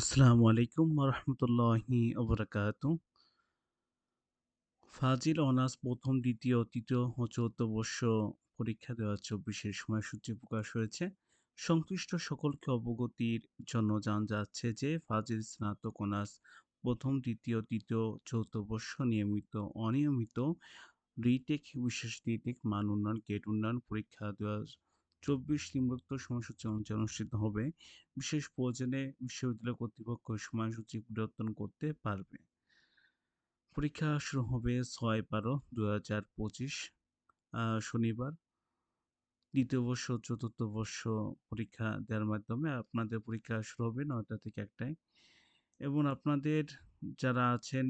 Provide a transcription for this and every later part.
আসসালামু আলাইকুম রহমতুল্লাহি ওবরাকাতু ফাজিল অনার্স প্রথম, দ্বিতীয়, তৃতীয় ও চতুর্থ বর্ষ পরীক্ষা দেওয়া চব্বিশের সময়সূচি প্রকাশ হয়েছে। সংশ্লিষ্ট সকলকে অবগতির জন্য জান যাচ্ছে যে, ফাজিল স্নাতক অনার্স প্রথম, দ্বিতীয়, তৃতীয়, চতুর্থ বর্ষ নিয়মিত, অনিয়মিত, রিটেক বিশেষ রিটেক মান উন্নয়ন, গেট উন্নয়ন পরীক্ষা দেওয়া চব্বিশ নিম্নোক্ত সময়সূচি অনুযায়ী অনুষ্ঠিত হবে, বিশেষ প্রয়োজনে বিশ্ববিদ্যালয় কর্তৃপক্ষ সময়সূচি পরিবর্তন করতে পারবে। পরীক্ষা শুরু হবে ছয় বারো দু হাজার পঁচিশ শনিবার। দ্বিতীয় বর্ষ, চতুর্থ বর্ষ পরীক্ষা দেওয়ার মাধ্যমে আপনাদের পরীক্ষা শুরু হবে নয়টা থেকে একটায়। এবং আপনাদের যারা আছেন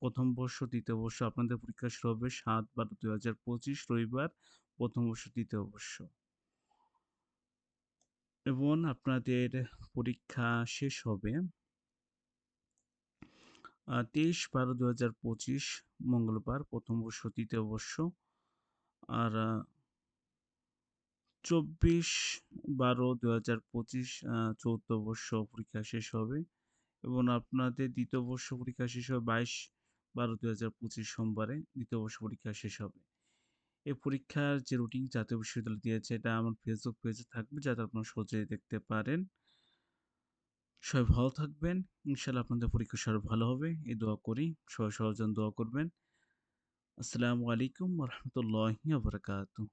প্রথম বর্ষ, দ্বিতীয় বর্ষ, আপনাদের পরীক্ষা শুরু হবে সাত বারো দু হাজার পঁচিশ, রবিবার প্রথম বর্ষ, দ্বিতীয় বর্ষ। এবং আপনাদের পরীক্ষা শেষ হবে। তেইশ বারো দু হাজার পঁচিশ মঙ্গলবার, প্রথম তৃতীয় বর্ষ আর চব্বিশ বারো দু হাজার পঁচিশ চৌদ্দ বর্ষ পরীক্ষা শেষ হবে এবং আপনাদের দ্বিতীয় বর্ষ পরীক্ষা শেষ হবে বাইশ বারো দু হাজার পঁচিশ সোমবারে, দ্বিতীয় বর্ষ পরীক্ষা শেষ হবে। এই পরীক্ষার যে রুটিন জাতীয় বিশ্ববিদ্যালয় দিয়েছে, এটা আমার ফেসবুক পেজে থাকবে, যাতে আপনারা সহজেই দেখতে পারেন। সবাই ভালো থাকবেন। ইনশাল্লাহ আপনাদের পরীক্ষা সবাই ভালো হবে। এই দোয়া করি। সবাই সহজন দোয়া করবেন। আসসালামু আলাইকুম রহমতুল্লাহ বারকাতুহ।